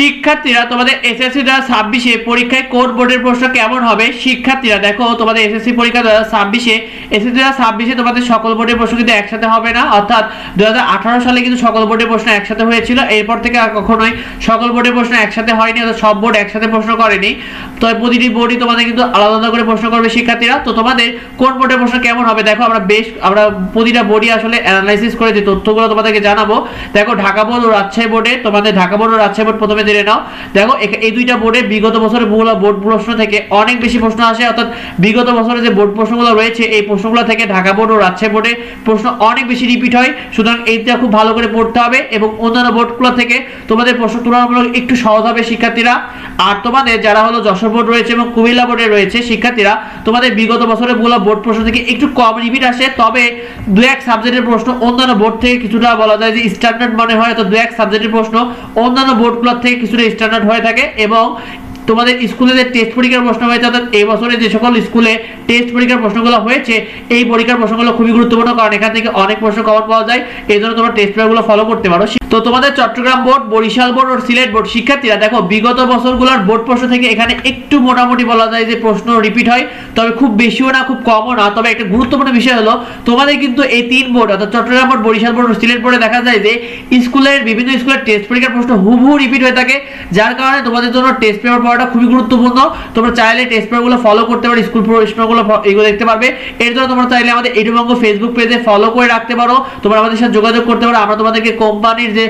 শিক্ষার্থীরা, তোমাদের এসএসসি দু হাজার ছাব্বিশে পরীক্ষায় কোন বোর্ডের প্রশ্ন কেমন হবে? শিক্ষার্থীরা, দেখো, তোমাদের এসএসসি পরীক্ষা দু হাজার ছাব্বিশে। এসএসসি দু হাজার ছাব্বিশে তোমাদের সকল বোর্ডের প্রশ্ন কিন্তু একসাথে হবে না। অর্থাৎ দু হাজার আঠারো সালে কিন্তু সকল বোর্ডের প্রশ্ন একসাথে হয়েছিল। এরপর থেকে আর কখনোই সকল বোর্ডের প্রশ্ন একসাথে হয়নি, অর্থাৎ সব বোর্ড একসাথে প্রশ্ন করেনি। তো প্রতিটি বোর্ডই তোমাদের কিন্তু আলাদা আলাদা করে প্রশ্ন করবে শিক্ষার্থীরা। তো তোমাদের কোন বোর্ডের প্রশ্ন কেমন হবে? দেখো, আমরা বেশ, আমরা প্রতিটা বোর্ডই আসলে অ্যানালাইসিস করে যে তথ্যগুলো তোমাদেরকে জানাব। দেখো, ঢাকা বোর্ড ও রাজশাহী বোর্ডে, তোমাদের ঢাকা বোর্ড ও রাজশাহী বোর্ড প্রথমে জেনে নাও। দেখো এই দুইটা বোর্ডে বিগত বছরের বহুলা বোর্ড প্রশ্ন থেকে অনেক বেশি প্রশ্ন আসে। অর্থাৎ বিগত বছরে যে বোর্ড প্রশ্নগুলো রয়েছে, এই প্রশ্নগুলো থেকে ঢাকা বোর্ড ও রাজশাহী বোর্ডে প্রশ্ন অনেক বেশি রিপিট হয়। সুতরাং এইটা খুব ভালো করে পড়তে হবে এবং অন্যান্য বোর্ডগুলো থেকে তোমাদের প্রশ্ন তুলনামূলক একটু সহজ হবে শিক্ষার্থীরা। আর তোমাদের যারা হলো যশোর বোর্ড রয়েছে এবং কুমিল্লা বোর্ডে রয়েছে শিক্ষার্থীরা, তোমাদের বিগত বছরের বহুলা বোর্ড প্রশ্ন থেকে একটু কম রিপিট আসে। তবে দু এক সাবজেক্টের প্রশ্ন অন্যান্য বোর্ড থেকে কিছুটা বলা যায় যে স্ট্যান্ডার্ড মনে হয় তো দু এক সাবজেক্টের প্রশ্ন অন্যান্য বোর্ডগুলোর থেকে কিছুটা স্ট্যান্ডার্ড হয়ে থাকে এবং তোমাদের স্কুলে যে টেস্ট পরীক্ষার প্রশ্ন হয়েছে, অর্থাৎ এই বছরে যে সকল স্কুলে টেস্ট পরীক্ষার প্রশ্নগুলো হয়েছে, এই পরীক্ষার প্রশ্নগুলো খুবই গুরুত্বপূর্ণ, কারণ এখান থেকে অনেক প্রশ্ন কভার পাওয়া যায়। এই জন্য তোমরা টেস্ট পেপারগুলো ফলো করতে পারো। তো তোমাদের চট্টগ্রাম বোর্ড বরিশাল বোর্ড ও সিলেট বোর্ড শিক্ষার্থীরা, দেখো, বিগত বছরগুলোর বোর্ড প্রশ্ন থেকে এখানে একটু মোটামুটি বলা যায় যে প্রশ্ন রিপিট হয়, তবে খুব বেশিও না, খুব কমও না। তবে একটা গুরুত্বপূর্ণ বিষয় হলো, তোমাদের কিন্তু এই তিন বোর্ড অর্থাৎ চট্টগ্রাম বোর্ড বরিশাল বোর্ড ও সিলেট বোর্ডে দেখা যায় যে, স্কুলের বিভিন্ন স্কুলের টেস্ট পরীক্ষার প্রশ্ন হুবহু রিপিট হয়ে থাকে, যার কারণে তোমাদের জন্য টেস্ট পেপার খুবই গুরুত্বপূর্ণ। তোমরা চাইলে টেস্ট পেপারগুলো ফলো করতে পারো স্কুল প্রশ্নগুলো এগুলো দেখতে পারবে। এর জন্য তোমরা চাইলে আমাদের এডুবঙ্গ ফেসবুক পেজে ফলো করে রাখতে পারো। তোমরা আমাদের সাথে যোগাযোগ করতে পারো। আমরা তোমাদেরকে কোম্পানির যে,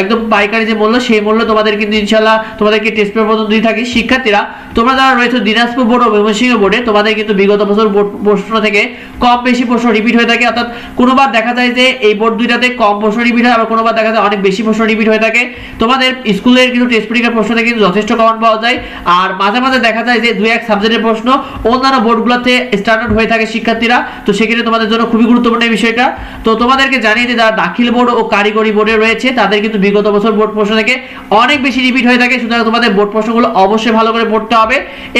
একদম পাইকারি যে মূল্য, সেই মূল্য তোমাদের কিন্তু ইনশাল্লাহ তোমাদেরকে টেস্ট পেপার পর্যন্ত দিয়ে থাকি। শিক্ষার্থীরা তোমরা যারা রয়েছে দিনাজপুর বোর্ড ও ময়মনসিংহ বোর্ডে, তোমাদের কিন্তু বিগত বছর বোর্ড প্রশ্ন থেকে কম বেশি প্রশ্ন রিপিট হয়ে থাকে। অর্থাৎ কোনোবার দেখা যায় যে এই বোর্ড দুইটাতে কম প্রশ্ন রিপিট হয়, আবার কোনোবার দেখা যায় অনেক বেশি প্রশ্ন রিপিট হয়ে থাকে। তোমাদের স্কুলের কিন্তু টেস্ট পরীক্ষার প্রশ্ন থেকে কিন্তু যথেষ্ট কমন পাওয়া যায়। আর মাঝে মাঝে দেখা যায় যে দুই এক সাবজেক্টের প্রশ্ন অন্যান্য বোর্ডগুলোতে স্ট্যান্ডার্ড হয়ে থাকে শিক্ষার্থীরা। তো সেক্ষেত্রে তোমাদের জন্য খুবই গুরুত্বপূর্ণ এই বিষয়টা। তো তোমাদেরকে জানিয়ে দিই, যারা দাখিল বোর্ড ও কারিগরি বোর্ডে রয়েছে, তাদের কিন্তু বিগত বছর বোর্ড প্রশ্ন থেকে অনেক বেশি রিপিট হয়ে থাকে। সুতরাং তোমাদের বোর্ড প্রশ্নগুলো অবশ্যই ভালো করে পড়তে হবে।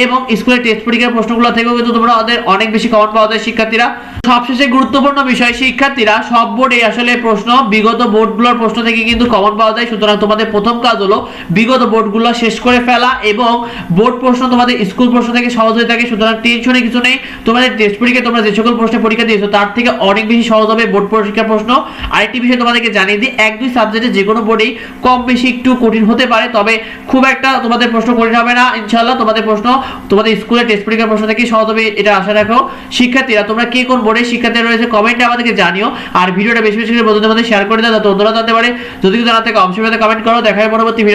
এবং স্কুলের টেস্ট পরীক্ষার প্রশ্নগুলো থেকেও কিন্তু তোমরা ওদের অনেক বেশি কমন পাওয়া যায় শিক্ষার্থীরা। সবশেষে গুরুত্বপূর্ণ বিষয়, শিক্ষার্থীরা সব বোর্ডে আসলে প্রশ্ন, বিগত বোর্ডগুলোর প্রশ্ন থেকে কিন্তু কমন পাওয়া যায়। সুতরাং তোমাদের প্রথম কাজ হলো, বিগত বোর্ডগুলো শেষ করে ফেলা এবং বোর্ড প্রশ্ন তোমাদের স্কুল প্রশ্ন থেকে সহজ হয়ে থাকে, সুতরাং টেনশনে কিছু নেই। তোমাদের টেস্ট পরীক্ষায় তোমরা যে সকল প্রশ্নে পরীক্ষা দিয়েছ, তার থেকে অনেক বেশি সহজ হবে বোর্ড পরীক্ষার প্রশ্ন। আরেকটি বিষয় তোমাদেরকে জানিয়ে দিই, এক দুই সাবজেক্টে যে কোনো বোর্ডেই কম বেশি একটু কঠিন হতে পারে, তবে খুব একটা তোমাদের প্রশ্ন কঠিন হবে না। ইনশাল্লাহ তোমাদের প্রশ্ন তোমাদের স্কুলে টেস্ট পরীক্ষার প্রশ্ন থেকে সহজ হবে, এটা আশা রাখো। শিক্ষার্থীরা, তোমরা কে কোন বোর্ডের শিক্ষার্থীরা রয়েছে কমেন্টে আমাদেরকে জানিও। আর ভিডিওটা বেশি বেশি করে বন্ধুদের মধ্যে শেয়ার করে দাও তো অন্যরা জানতে পারে। যদি কিছু জানা থেকে, অবশ্যই কমেন্ট করো। দেখা পরবর্তী ভিডিও